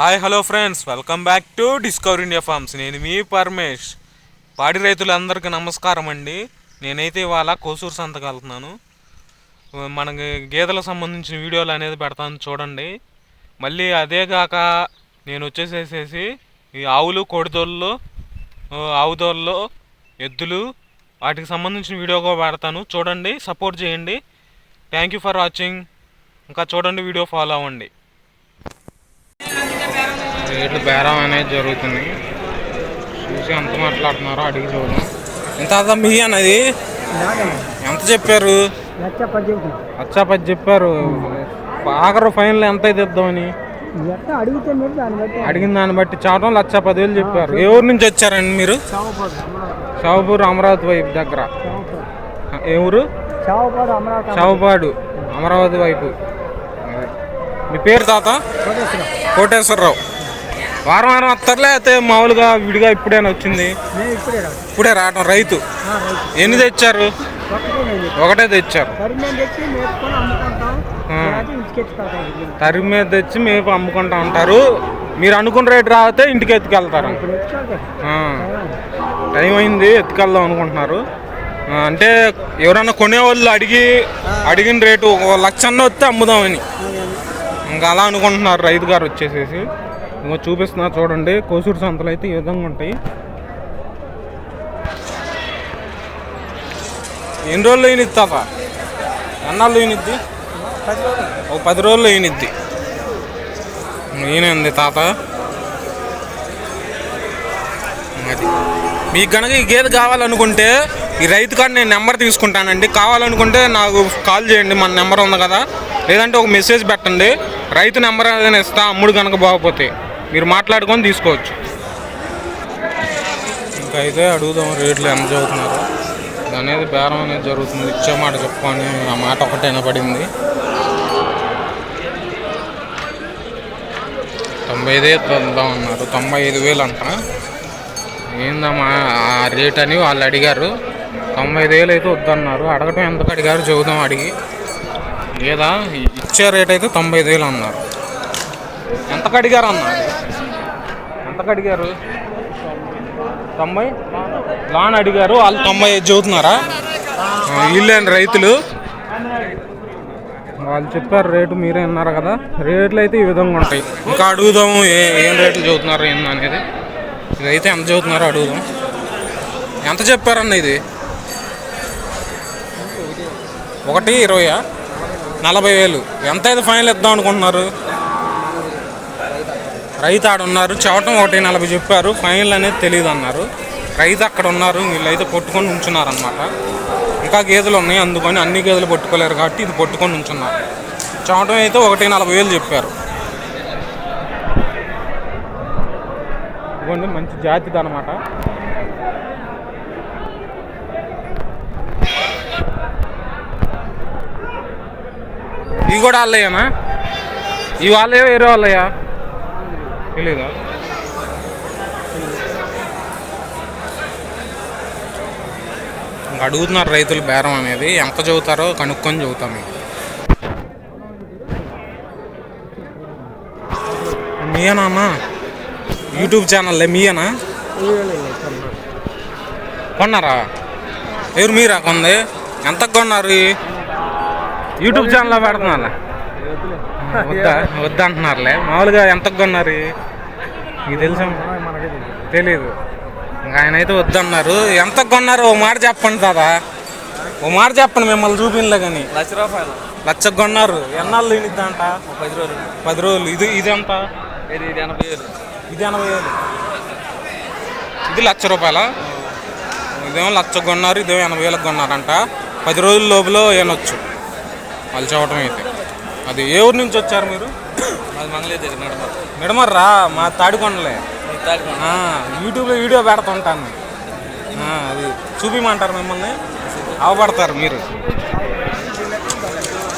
Hi hello friends. Welcome back to discover India farms. నేను మీ పరమేష్. పాడి రైతులందరికీ నమస్కారం అండి. నేనైతే ఇవాళ కోసూరు సంతకు వెళ్తున్నాను. మనకి గేదెలకు సంబంధించిన వీడియోలు అనేది పెడతాను చూడండి. మళ్ళీ అదే కాక నేను వచ్చేసేసేసి ఈ ఆవులు కోడిదోళ్ళు ఆవుదోళ్ళు ఎద్దులు వాటికి సంబంధించిన వీడియో కూడా పెడతాను. చూడండి సపోర్ట్ చేయండి. Thank you for watching. ఇంకా చూడండి వీడియో ఫాలో అవ్వండి. రేట్లు బేరం అనేది జరుగుతుంది. చూసి ఎంత మాట్లాడుతున్నారో అడిగి చూద్దాం. ఎంత అదా మీ అన్నది ఎంత చెప్పారు? అచ్చా పది చెప్పారు. ఆఖరు ఫైనల్ ఎంత అయితే ఇద్దామని? అడిగిన దాన్ని బట్టి చావటం లక్ష పదివేలు చెప్పారు. ఏ ఊరు నుంచి వచ్చారండి మీరు? షావుపూర్ అమరావతి వైపు దగ్గర. ఏ ఊరు? చావపాడు అమరావతి షావుపాడు అమరావతి వైపు. మీ పేరు తాత? కోటేశ్వరం కోటేశ్వరరావు. వారం వారం వస్తారులే అయితే మామూలుగా విడిగా ఇప్పుడేనా వచ్చింది? ఇప్పుడే రావటం రైతు. ఎన్ని తెచ్చారు? ఒకటే తెచ్చారు. తరి మీద తెచ్చి మేము అమ్ముకుంటా ఉంటారు మీరు అనుకున్న రేటు రాతే ఇంటికి ఎత్తుకెళ్తారు. టైం అయింది ఎత్తుకెళ్దాం అనుకుంటున్నారు. అంటే ఎవరన్నా కొనేవాళ్ళు అడిగి అడిగిన రేటు ఒక లక్ష అన్న వస్తే అమ్ముదామని. ఇంకా అలా అనుకుంటున్నారు రైతు గారు వచ్చేసేసి. ఇంకో చూపిస్తున్నా చూడండి. కోసూరు సంతలు అయితే ఈ విధంగా ఉంటాయి. ఎన్ని రోజులు అయినిద్ది తాత ఎన్నాళ్ళు అయినిద్ది? ఒక పది రోజులు అయినిద్ది. ఈయనంది తాత? అది మీకు కనుక ఈ గేదె కావాలనుకుంటే ఈ రైతు కార్డు నేను నెంబర్ తీసుకుంటానండి. కావాలనుకుంటే నాకు కాల్ చేయండి. మన నెంబర్ ఉంది కదా. లేదంటే ఒక మెసేజ్ పెట్టండి. రైతు నెంబర్ ఏదైనా ఇస్తా. అమ్ముడు కనుక బాగపోతే. మీరు మాట్లాడుకొని తీసుకోవచ్చు. ఇంకా అయితే అడుగుదాం రేట్లు ఎంత చదువుతున్నారు? అనేది బేరం అనేది జరుగుతుంది. ఇచ్చే మాట చెప్పుకొని ఆ మాట ఒకటే వినపడింది తొంభై ఐదు అన్నారు. తొంభై ఐదు వేలు అంట. ఏందమ్మా ఆ రేట్ అని వాళ్ళు అడిగారు. తొంభై ఐదు వేలు అయితే వద్దన్నారు. అడగటం ఎంతకు అడిగారు? చూద్దాం అడిగి. లేదా ఇచ్చే రేట్ అయితే తొంభై ఐదు వేలు అన్నారు. ఎంతకు అడిగారు అన్న ఎంతకు అడిగారు? తొంభై? లాన్ అడిగారు. వాళ్ళు తొంభై ఐదు చదువుతున్నారా వీళ్ళేంటి రైతులు? వాళ్ళు చెప్పారు రేటు మీరే అన్నారు కదా. రేట్లు అయితే ఈ విధంగా ఉంటాయి. ఇంకా అడుగుదాము ఏ ఏం రేట్లు చదువుతున్నారు ఏంది అనేది. ఇదైతే ఎంత చదువుతున్నారో అడుగుదాం. ఎంత చెప్పారన్న ఇది? ఒకటి ఇరవయా? నలభై వేలు. ఎంత అయితే ఫైనల్ ఇద్దాం అనుకుంటున్నారు? రైతు ఆడున్నారు ఉన్నారు ఒకటి నలభై చెప్పారు. ఫైనల్ అనేది తెలియదు అన్నారు రైతు అక్కడ ఉన్నారు. వీళ్ళైతే పట్టుకొని ఉంచున్నారనమాట ఇంకా గేదెలు ఉన్నాయి. అందుకని అన్ని గేదెలు పట్టుకోలేరు కాబట్టి ఇది పట్టుకొని ఉంచున్నారు. చవటం అయితే ఒకటి నలభై వేలు చెప్పారు. ఇదిగోండి మంచి జాతిది అనమాట ఇవి కూడా వాళ్ళయ్యానా ఇవి వాళ్ళే వేరే వాళ్ళయ్యా తెలీదా? అడుగుతున్నారు రైతులు బేరం అనేది. ఎంత చదువుతారో కనుక్కొని చదువుతాం మీకు మీయనా అన్న? యూట్యూబ్ ఛానల్లే మీయనా? కొన్నారా? ఎవరు మీరా కొంది? ఎంత కొన్నారు యూట్యూబ్ ఛానల్లో పెడుతున్నారా? వద్దా వద్దా అంటున్నారులే మామూలుగా ఎంత కొన్నారు? మీకు తెలుసా? తెలీదు. ఇంకా ఆయన అయితే వద్దన్నారు. ఎంత కొన్నారు? ఓ మాట చెప్పండి దాదా ఓ మాట చెప్పండి మిమ్మల్ని చూపినలే కానీ లక్ష రూపాయలు. లచ్చ కొన్నారు. ఎన్నాళ్ళు తినిద్దంట పది రోజులు. పది రోజులు. ఇది ఇది ఎంత ఇది ఇది ఎనభై వేలు ఇది ఎనభై వేలు ఇది లక్ష రూపాయల? ఇదేమో లక్ష కొన్నారు ఇదేమో ఎనభై వేలకు కొన్నారంట. పది రోజుల లోపల ఏనొచ్చు వాళ్ళు చెప్పడం అయితే. అది ఏ ఊరు నుంచి వచ్చారు మీరు? మాది మంగళగిరి దగ్గర నడమ మిడమర్రా మా తాడికొండలే. ఆ, యూట్యూబ్లో వీడియో పెడుతుంటాను. ఆ, అది చూపిమంటారు మిమ్మల్ని. అవపడతారు మీరు.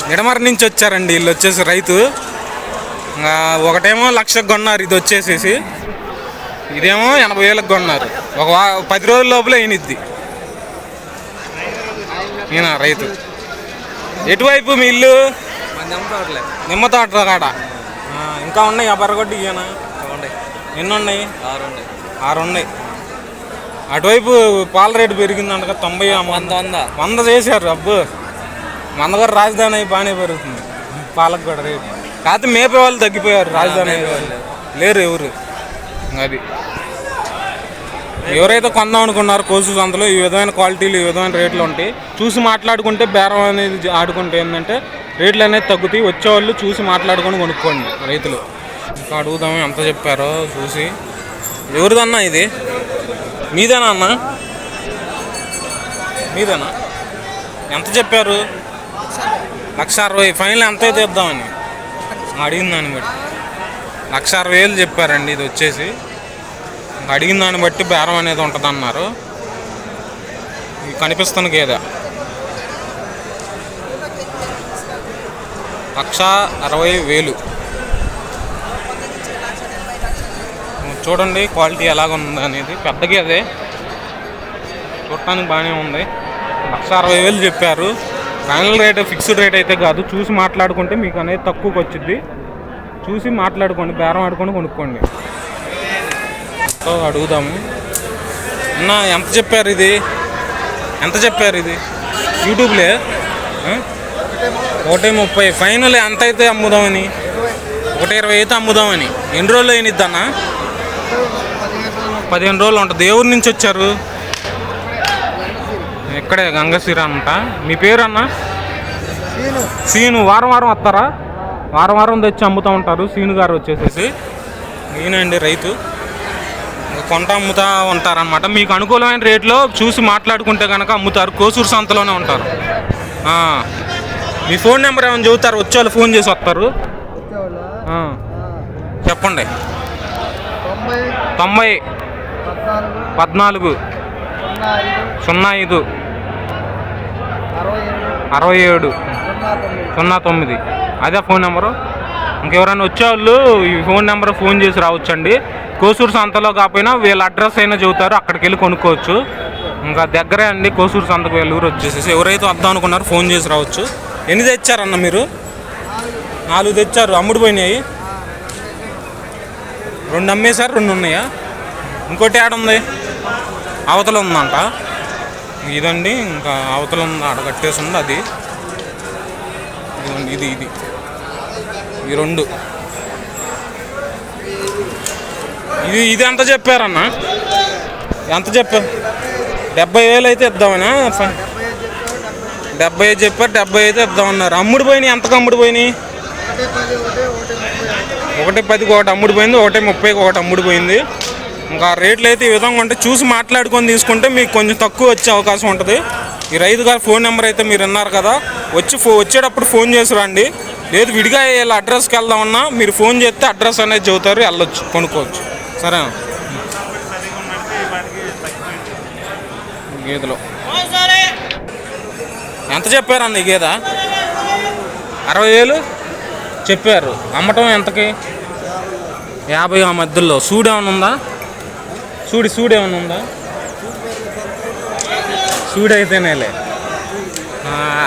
నిడమర నుంచి వచ్చారండి వీళ్ళు వచ్చేసి రైతు. ఒకటేమో లక్షకు కొన్నారు ఇది వచ్చేసేసి. ఇదేమో ఎనభై వేలకు కొన్నారు. ఒక వా- పది రోజుల లోపల ఈయనిద్ది ఈయన రైతు. ఎటువైపు మీ ఇల్లు? నిమ్మ కాడ? ఇంకా ఉన్నాయి ఆ ఎన్ని ఉన్నాయి ఆరు ఉన్నాయి ఆరు ఉన్నాయి అటువైపు పాల రేటు పెరిగిందంట కదా, తొంభై వంద. వంద వంద. చేశారు అబ్బు. వంద కూడా రాజధాని అయి బాగానే పెరుగుతుంది. పాలకు కూడా రేటు. కాకపోతే మేపే వాళ్ళు తగ్గిపోయారు రాజధాని. లేరు ఎవరు. అది. ఎవరైతే కొందాం అనుకున్నారో కోసు సంతలో ఈ విధమైన క్వాలిటీలు ఈ విధమైన రేట్లు ఉంటాయి. చూసి మాట్లాడుకుంటే బేరం అనేది ఆడుకుంటే ఏంటంటే రేట్లు అనేది తగ్గుతాయి వచ్చేవాళ్ళు చూసి మాట్లాడుకొని కొనుక్కోండి రైతులు. ఇంకా అడుగుదాము ఎంత చెప్పారో చూసి. ఎవరిదన్నా ఇది? మీదేనా అన్న? మీదేనా? ఎంత చెప్పారు? లక్ష అరవై. ఫైనల్ ఎంత అయితే ఇద్దామని అడిగిన దాన్ని బట్టి. లక్ష అరవై వేలు చెప్పారండి ఇది వచ్చేసి. అడిగిన దాన్ని బట్టి బేరం అనేది ఉంటుంది అన్నారు ఇది కనిపిస్తున్న గేదె. లక్ష అరవై వేలు. చూడండి క్వాలిటీ ఎలాగ ఉంది అనేది. పెద్దగా అదే. చూడటానికి బాగానే ఉంది. లక్ష అరవై వేలు చెప్పారు. ఫైనల్ రేట్ ఫిక్స్డ్ రేట్ అయితే కాదు. చూసి మాట్లాడుకుంటే మీకు అనేది తక్కువకి వచ్చింది చూసి మాట్లాడుకోండి బేరం ఆడుకొని కొనుక్కోండి. సో అడుగుదాము అన్న ఎంత చెప్పారు ఇది? ఎంత చెప్పారు ఇది? యూట్యూబ్లే? ఒకటి ముప్పై. ఫైనల్ ఎంత అయితే అమ్ముదామని? ఒకటి ఇరవై అయితే అమ్ముదామని. ఎన్ని రోజులు అయినిద్ది అన్న పదిహేను రోజులు ఉంటుంది. ఊరు నుంచి వచ్చారు? ఇక్కడే గంగశిర అంట. మీ పేరు అన్న సీను. వారం వారం వస్తారా? వారం వారం తెచ్చి అమ్ముతూ ఉంటారు. సీను గారు వచ్చేసేసి. ఈయనండి రైతు. కొంట అమ్ముతా ఉంటారనమాట మీకు అనుకూలమైన రేట్లో చూసి మాట్లాడుకుంటే కనుక అమ్ముతారు. కోసూరు సంతలోనే ఉంటారు. మీ ఫోన్ నెంబర్ ఏమైనా చెబుతారు? వచ్చేవాళ్ళు ఫోన్ చేసి వస్తారు. చెప్పండి. తొంభై పద్నాలుగు సున్నా ఐదు అరవై ఏడు సున్నా తొమ్మిది. సున్నా తొమ్మిది అదే ఫోన్ నెంబరు. ఇంకెవరైనా వచ్చేవాళ్ళు ఈ ఫోన్ నెంబర్ ఫోన్ చేసి రావచ్చండి. కోసూరు సంతలో కాకపోయినా వీళ్ళ అడ్రస్ అయినా చెబుతారు. అక్కడికి వెళ్ళి కొనుక్కోవచ్చు. ఇంకా దగ్గరే అండి కోసూరు సంతకు వెళ్ళి ఊరు వచ్చేసేసి. ఎవరైతే వద్దాం అనుకున్నారో ఫోన్ చేసి రావచ్చు. ఎన్ని తెచ్చారన్న మీరు? నాలుగు తెచ్చారు. అమ్ముడు పోయినాయి. రెండు అమ్మేశారు రెండు ఉన్నాయా? ఇంకోటి ఆడ ఉంది? అవతల ఉందంట. ఇదండి ఇంకా అవతల ఉంది ఆడ కట్టేసి ఉంది అది. ఇది ఇది. ఈ రెండు. ఇది ఇది ఎంత చెప్పారన్న? ఎంత చెప్పారు? డెబ్బై వేలు అయితే ఇద్దామనా? డెబ్బై ఐదు చెప్పారు డెబ్బై అయితే ఇద్దామన్నారు అమ్ముడు పోయినాయి ఎంతకు అమ్ముడు పోయినాయి ఒకటి పదికి ఒకటి అమ్ముడు పోయింది ఒకటి ముప్పైకి ఒకటి అమ్ముడు పోయింది ఇంకా రేట్లు అయితే ఈ విధంగా ఉంటే చూసి మాట్లాడుకొని తీసుకుంటే మీకు కొంచెం తక్కువ వచ్చే అవకాశం ఉంటుంది ఈ రైతు గారి ఫోన్ నెంబర్ అయితే మీరు విన్నారు కదా వచ్చి ఫో వచ్చేటప్పుడు ఫోన్ చేసి రండి లేదు విడిగా వీళ్ళ అడ్రస్కి వెళ్దామన్నా మీరు ఫోన్ చేస్తే అడ్రస్ అనేది చెబుతారు వెళ్ళొచ్చు కొనుక్కోవచ్చు సరేనా గేదెలో ఎంత చెప్పారన్న ఈ గీత అరవై వేలు? చెప్పారు. అమ్మటం ఎంతకి? యాభై ఆ మధ్యలో. సూడు ఏమైనా ఉందా? సూడి సూడు ఏమైనా ఉందా? సూడి అయితేనేలే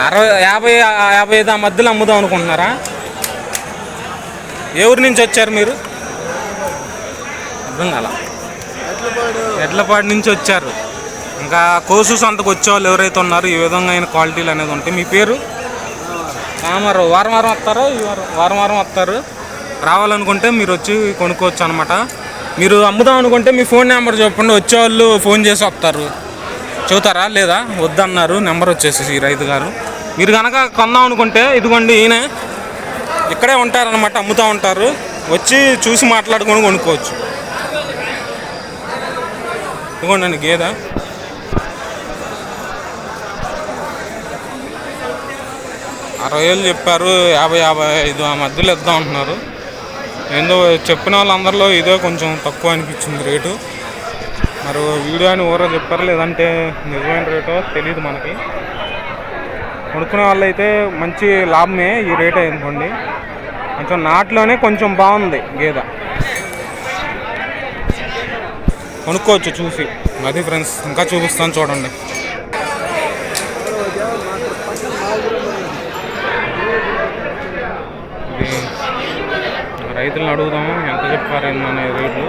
అరవై యాభై యాభై ఐదు ఆ మధ్యలో అమ్ముదాం అనుకుంటున్నారా? ఎవరి నుంచి వచ్చారు మీరు? అర్థం కాల. ఎడ్లపాడు నుంచి వచ్చారు. ఇంకా కోసు సంతకు వచ్చేవాళ్ళు ఎవరైతే ఉన్నారో ఈ విధంగా అయిన క్వాలిటీలు అనేది ఉంటాయి. మీ పేరు? రామారావు. వారం వారం వస్తారు? ఈ వారం వారం వారం వస్తారు. రావాలనుకుంటే మీరు వచ్చి కొనుక్కోవచ్చు అనమాట మీరు అమ్ముదాం అనుకుంటే మీ ఫోన్ నెంబర్ చెప్పండి. వచ్చేవాళ్ళు ఫోన్ చేసి వస్తారు. చెబుతారా? లేదా? వద్దన్నారు. నెంబర్ వచ్చేసి ఈ రైతు గారు. మీరు కనుక కొందాం అనుకుంటే ఇదిగోండి ఈయన ఇక్కడే ఉంటారనమాట అమ్ముతూ ఉంటారు. వచ్చి చూసి మాట్లాడుకొని కొనుక్కోవచ్చు. ఇదిగోండి గేదా? అరవై వేలు చెప్పారు యాభై యాభై ఐదు ఆ మధ్యలో ఇద్దాం అంటున్నారు. ఏందో చెప్పిన వాళ్ళందరిలో ఇదే కొంచెం తక్కువ అనిపించింది రేటు. మరి వీడియో అని ఊరో చెప్పారు లేదంటే నిజమైన రేటో తెలియదు మనకి. కొనుక్కునే వాళ్ళైతే మంచి లాభమే ఈ రేట్ అనుకోండి. కొంచెం నాట్లోనే కొంచెం బాగుంది గేద. కొనుక్కోవచ్చు చూసి. అది ఫ్రెండ్స్ ఇంకా చూపిస్తాను చూడండి. రైతులను అడుగుదాము ఎంత చెప్పారు ఏందనే రేట్లు.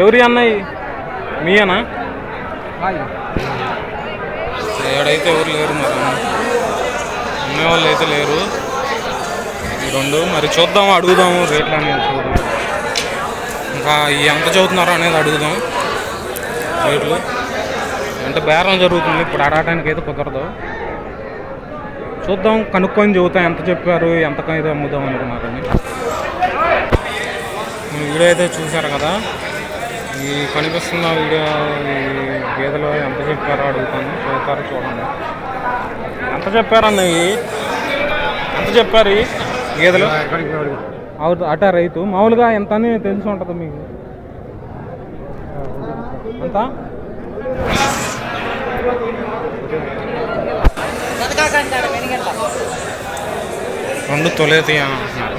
ఎవరి అన్నయ్య మీ అన్న? ఏడైతే ఎవరు లేరు మరి అమ్మే వాళ్ళు అయితే లేరు. రెండు మరి చూద్దాం అడుగుదాము రేట్లు అనేది చూద్దాం ఇంకా ఎంత చదువుతున్నారో అనేది అడుగుదాం రేట్లు. అంటే బేరం జరుగుతుంది ఇప్పుడు అడగడానికి అయితే కుదరదు. చూద్దాం కనుక్కొని చెబుతాం ఎంత చెప్పారు ఎంత ఇది అమ్ముదాం అనుకున్నారని ఈ వీడియో అయితే చూశారు కదా? ఈ కనిపిస్తున్న వీడియో ఈ గేదెలు ఎంత చెప్పారో అడుగుతాను. చూస్తారు చూడండి. ఎంత చెప్పారన్న ఎంత చెప్పారు ఈ గేదెలు? అవును అట రైతు. మామూలుగా ఎంత అని తెలిసి ఉంటుంది మీకు? ఎంత? రెండు తొలేది అంటున్నారు.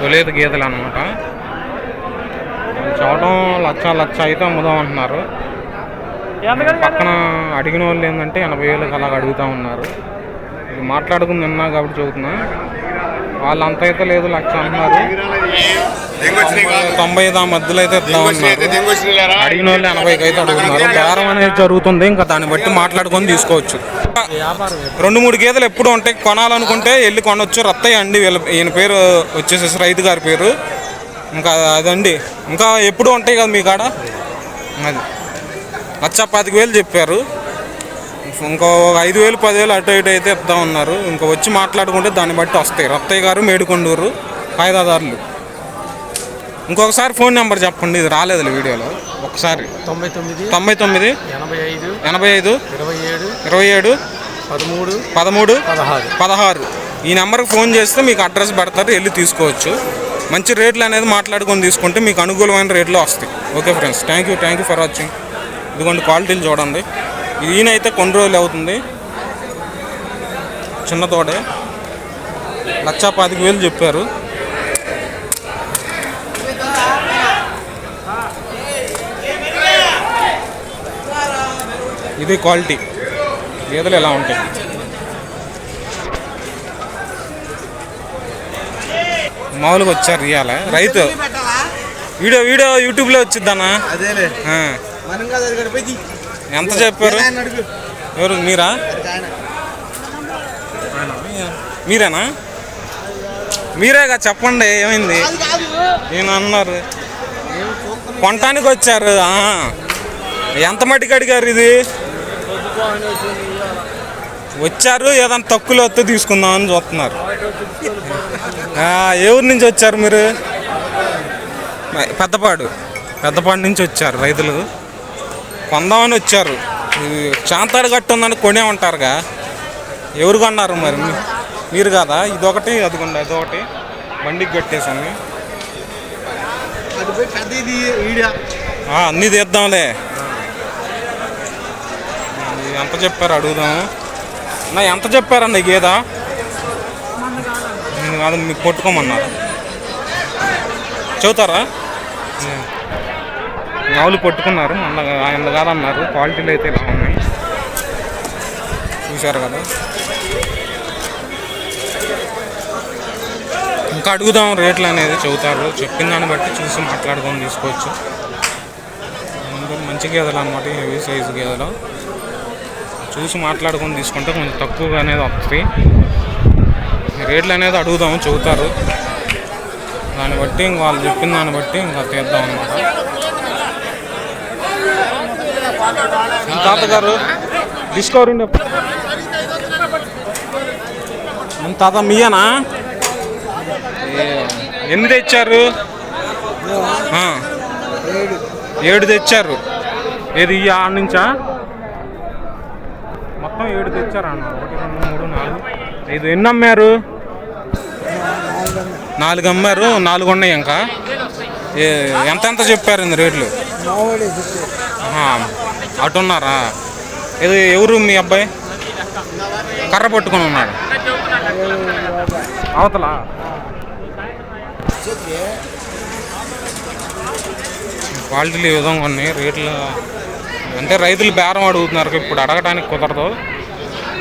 తొలేదు గీతలు అనమాట చూడడం లక్ష లక్ష అయితే అమ్ముదాం అంటున్నారు. పక్కన అడిగిన వాళ్ళు ఏంటంటే ఎనభై వేలకు అలాగ అడుగుతా ఉన్నారు. ఇది మాట్లాడుకుని నిన్నా కాబట్టి చెబుతున్నా. వాళ్ళు అంత అయితే లేదు లక్ష అంటున్నారు. తొంభై- మధ్యలో అయితే అడిగిన వాళ్ళు ఎనభైకి అయితే అడుగుతున్నారు. బేరం అనేది జరుగుతుంది ఇంకా దాన్ని బట్టి మాట్లాడుకొని తీసుకోవచ్చు. రెండు మూడు గేదెలు ఎప్పుడు ఉంటాయి కొనాలనుకుంటే వెళ్ళి కొనవచ్చు రత్తయ్య అండి వీళ్ళ ఈయన పేరు వచ్చేసేసి రైతు గారి పేరు. ఇంకా అదండి. ఇంకా ఎప్పుడు ఉంటాయి కదా మీ కాడ? అది. లక్ష పాతిక వేలు చెప్పారు. ఇంకో ఐదు వేలు పదివేలు అటు ఇటు అయితే ఇద్దాం ఉన్నారు ఇంకా వచ్చి మాట్లాడుకుంటే దాన్ని బట్టి వస్తాయి. రత్తయ్య గారు మేడుకొండూరు కాయిదాదారులు ఇంకొకసారి ఫోన్ నెంబర్ చెప్పండి ఇది రాలేదు వీడియోలో. ఒకసారి. తొంభై తొమ్మిది తొంభై తొమ్మిది ఎనభై ఐదు ఎనభై ఐదు ఇరవై ఏడు ఇరవై ఏడు పదమూడు పదమూడు పదహారు. పదహారు. ఈ నెంబర్కి ఫోన్ చేస్తే మీకు అడ్రస్ పెడతారు వెళ్ళి తీసుకోవచ్చు. మంచి రేట్లు అనేది మాట్లాడుకొని తీసుకుంటే మీకు అనుకూలమైన రేట్లో వస్తాయి. Okay friends thank you thank you for watching. ఇదిగోండి క్వాలిటీలు చూడండి. ఈయన అయితే కొన్ని రోజులు అవుతుంది. చిన్న తోడే. లక్షా పాతిక వేలు చెప్పారు. ఇది క్వాలిటీ. గేదెలు ఎలా ఉంటాయి? మామూలుగా వచ్చారు ఇవాళ రైతు. వీడియో వీడియో యూట్యూబ్లో వచ్చిద్దన్నా? పోయి ఎంత చెప్పారు? ఎవరు మీరా? మీరేనా? మీరేగా చెప్పండి ఏమైంది? నేను అన్నారు. కొనటానికి వచ్చారు. ఎంత మట్టికి అడిగారు ఇది? వచ్చారు ఏదైనా తక్కువలో వస్తే తీసుకుందామని చూస్తున్నారు. ఆ, ఏ ఊరు నుంచి వచ్చారు మీరు? పెద్దపాడు. పెద్దపాడు నుంచి వచ్చారు రైతులు. కొందామని వచ్చారు. ఇది చాంతాడు గట్టు ఉందని కొనే ఉంటారుగా. ఎవరు కొన్నారు మరి? మీరు కదా? ఇదొకటి అదిగోండి అదొకటి. బండికి కట్టేసాను ఇది అన్నీ తీద్దాంలే. ఇది ఎంత చెప్పారు? అడుగుదాము నా ఎంత చెప్పారండి ఈ గేద? ఉమ్, మీకు కొట్టుకోమన్నారు. చెబుతారా? ఆవులు మామూలు కొట్టుకున్నారు. మొన్న ఆయన కాదన్నారు. క్వాలిటీలు అయితే ఇలా ఉన్నాయి. చూశారు కదా. ఇంకా అడుగుదాం రేట్లు అనేది చెబుతారు. చెప్పిన దాన్ని బట్టి చూసి మాట్లాడుకొని తీసుకోవచ్చు. మంచి గేదెలు అనమాట హెవీ సైజు గేదెలు. చూసి మాట్లాడుకొని తీసుకుంటే కొంచెం తక్కువగా అనేది వస్తుంది. రేట్లు అనేది అడుగుదాము చెబుతారు. దాన్ని బట్టి ఇంక వాళ్ళు చెప్పిన దాన్ని బట్టి ఇంకా తీద్దాం అనమాట తాతగారు డిస్కవరీ తాత మీయనా? ఎన్ని తెచ్చారు? ఏడు తెచ్చారు. ఏది ఈ ఆడ నుంచా? మొత్తం ఏడు తెచ్చారు ఒకటి రెండు మూడు నాలుగు. ఐదు. ఎన్ని అమ్మారు? నాలుగు అమ్మారు నాలుగు ఉన్నాయి ఇంకా. ఏ- చెప్పారు ఇంత రేట్లు? అటున్నారా ఇది ఎవరు మీ అబ్బాయి? కర్ర పట్టుకొని ఉన్నాడు. అవతల? క్వాలిటీలు ఈ విధంగా ఉన్నాయి. రేట్లు అంటే రైతులు బేరం అడుగుతున్నారు ఇప్పుడు అడగడానికి కుదరదు.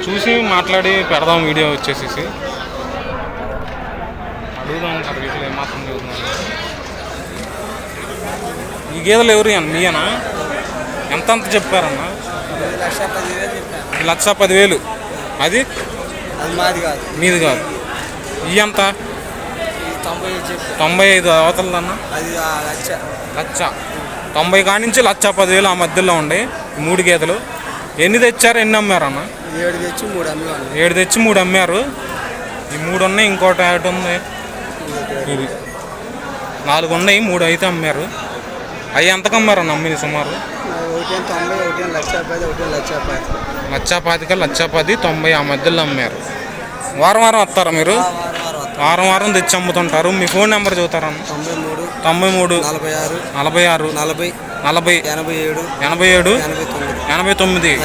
చూసి మాట్లాడి పెడదాం వీడియో వచ్చేసేసి. అడుగుదాం వీటిలో ఏమాత్రం ఈ గేదెలు ఎవరు అన్న? మీయనా? ఎంత అంత చెప్పారన్న? లక్ష పదివేలు అది మాది కాదు. మీది కాదు. ఈ ఎంత? తొంభై ఐదు అవతలదన్న? లక్ష. లక్ష. తొంభై కాడి నుంచి లక్ష పదివేలు ఆ మధ్యలో ఉండే మూడు గేదెలు. ఎన్ని తెచ్చారు ఎన్ని అమ్మారన్న ఏడు తెచ్చి మూడు అమ్మాను ఏడు తెచ్చి మూడు అమ్మారు. ఈ మూడు ఉన్నాయి ఇంకోటి ఒకటి ఉంది. ఇది. నాలుగు ఉన్నాయి మూడు అయితే అమ్మారు. అవి ఎంతకు అమ్మారన్న అమ్మింది సుమారు? లక్ష పాతిక లక్ష పది. తొంభై ఆ మధ్యలో అమ్మారు. వారం వారం వస్తారా మీరు? వారం వారం తెచ్చి అమ్ముతుంటారు. మీ ఫోన్ నెంబర్ చదువుతారన్న తొంభై మూడు నలభై ఆరు నలభై ఆరు నలభై నలభై ఎనభై ఏడు ఎనభై ఏడు ఎనభై తొమ్మిది.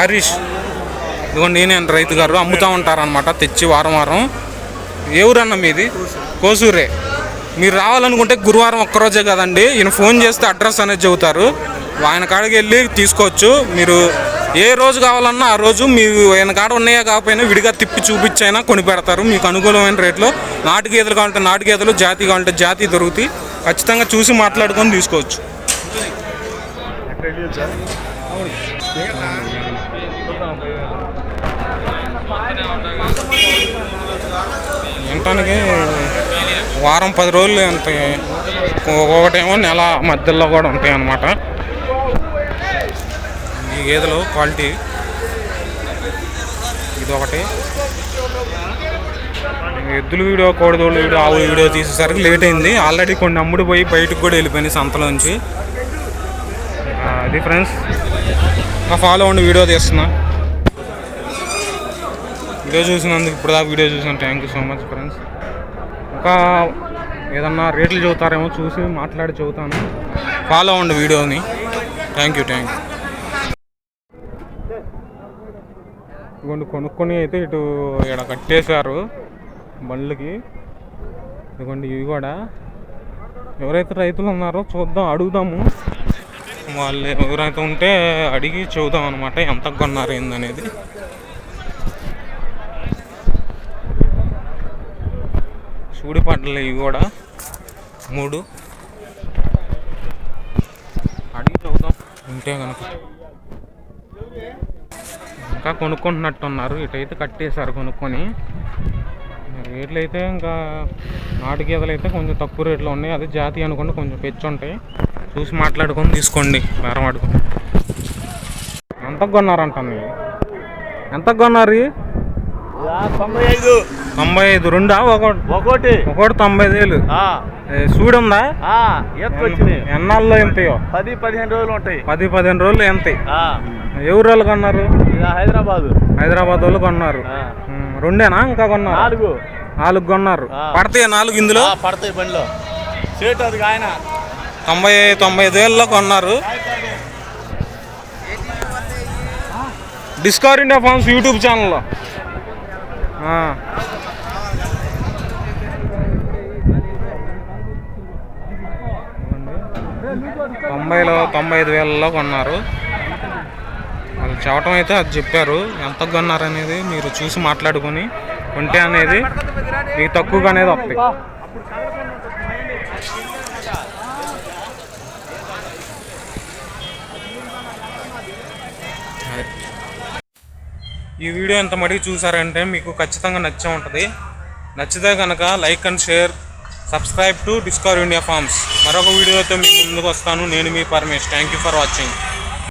హరీష్. ఇదిగోండి నేను రైతు గారు. అమ్ముతూ ఉంటారనమాట తెచ్చి వారం వారం. ఏ ఊరన్న మీది? కోసూరే. మీరు రావాలనుకుంటే గురువారం ఒక్కరోజే కదండి. ఈయన ఫోన్ చేస్తే అడ్రస్ అనేది చెబుతారు. ఆయన కాడికి వెళ్ళి తీసుకోవచ్చు. మీరు ఏ రోజు కావాలన్నా ఆ రోజు మీరు ఆయన కాడ ఉన్నాయా కాకపోయినా విడిగా తిప్పి చూపించైనా కొని పెడతారు మీకు అనుకూలమైన రేట్లో నాటు గేదెలు కావాలంటే నాటు గేదెలు జాతి కావాలంటే జాతి దొరుకుతాయి. ఖచ్చితంగా చూసి మాట్లాడుకొని తీసుకోవచ్చు. వినటానికి వారం పది రోజులు ఉంటాయి ఒక్కొక్కటేమో నెల మధ్యలో కూడా ఉంటాయి అన్నమాట ఈ గేదెలు క్వాలిటీ ఇది ఒకటి ఎద్దుల వీడియో కోడదోళ్ళు వీడియో ఆవు వీడియో తీసేసరికి లేట్ అయింది. ఆల్రెడీ కొన్ని అమ్ముడు పోయి బయటకు కూడా వెళ్ళిపోయినాయి సంతలోంచి అది ఫ్రెండ్స్ నా ఫాలో ఉండి వీడియో తీస్తున్నా. వీడియో చూసినందుకు ఇప్పుడు దాకా వీడియో చూసిన thank you so much friends ఇంకా ఏదన్నా రేట్లు చెబుతారేమో చూసి మాట్లాడి చెబుతాను. ఫాలో అవ్వండి వీడియోని. థ్యాంక్ యూ థ్యాంక్ యూ ఇదిగోండి కొనుక్కొని అయితే ఇటు ఇక్కడ కట్టేశారు బండ్లకి. ఇదిగోండి ఇవి కూడా. ఎవరైతే రైతులు ఉన్నారో చూద్దాం అడుగుదాము. వాళ్ళు ఎవరైతే ఉంటే అడిగి చూద్దాం అనమాట ఎంత కొన్నారు ఏందనేది. చూడిపడ్డలు ఇవి కూడా. మూడు. అడిగి చూద్దాం. ఉంటే కనుక ఇంకా కొనుక్కుంటున్నట్టున్నారు. ఇటైతే కట్టేశారు కొనుక్కొని. రేట్లు అయితే ఇంకా నాటు గేదెలు అయితే కొంచెం తక్కువ రేట్లో ఉన్నాయి. అదే జాతి అనుకుంటే కొంచెం పెచ్చు ఉంటాయి. చూసి మాట్లాడుకొని తీసుకోండి. బేరం ఆడుకొని ఎంతకు కొన్నారంట ఎంతకు కొన్నారు? తొంభై ఐదు. తొంభై ఐదు. రెండా? ఒకటి. ఒకటి. ఒకటి తొంభై ఐదు వేలు. వచ్చినాయి ఎన్నాళ్ళు ఎంతయో? పది పదిహేను రోజులు ఉంటాయి. పది పదిహేను రోజులు ఎంతాయి? ఆ, ఎవరు వాళ్ళు కొన్నారు? హైదరాబాదు. హైదరాబాద్ వాళ్ళు కొన్నారు. రెండేనా? ఇంకా కొన్నారు. నాలుగు. నాలుగు కొన్నారు. పడతాయి నాలుగు ఇందులో? పడతాయి బండిలో. సేటు అది ఆయన తొంభై తొంభై ఐదు వేలలో కొన్నారు. డిస్కవర్ ఇండియా ఫార్మ్స్ యూట్యూబ్ ఛానల్లో. తొంభైలో తొంభై ఐదు వేలలో కొన్నారు. చెప్పటం అయితే అది చెప్పారు. ఎంత కొన్నారు అనేది మీరు చూసి మాట్లాడుకొని ఉంటే అనేది మీకు తక్కువగా అనేది వస్తుంది ఈ వీడియో ఎంత మటుకు చూసారంటే మీకు ఖచ్చితంగా నచ్చే ఉంటుంది. నచ్చితే కనుక like and share subscribe to discover India farms. మరొక వీడియోతో మీ ముందుకు వస్తాను. నేను మీ Paramesh. Thank you for watching